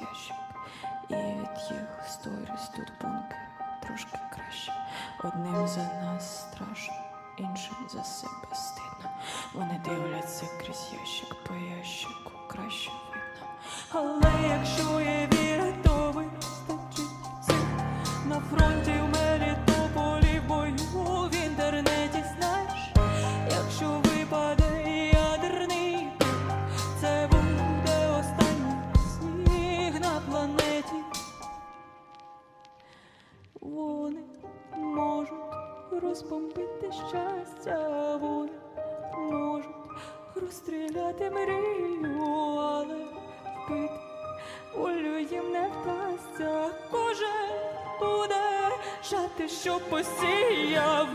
ящик, і від їх сторі тут бунки трошки краще. Одним за нас страшно, іншим за себе стидно. Вони дивляться крізь ящик по ящику краще видно. Але якщо є віра, то вистачить на фронті. в мене Вони можуть розбомбити щастя, вони можуть розстріляти мрію, але вбити волю їм не вдасться. Кожен буде жати, що посіяв.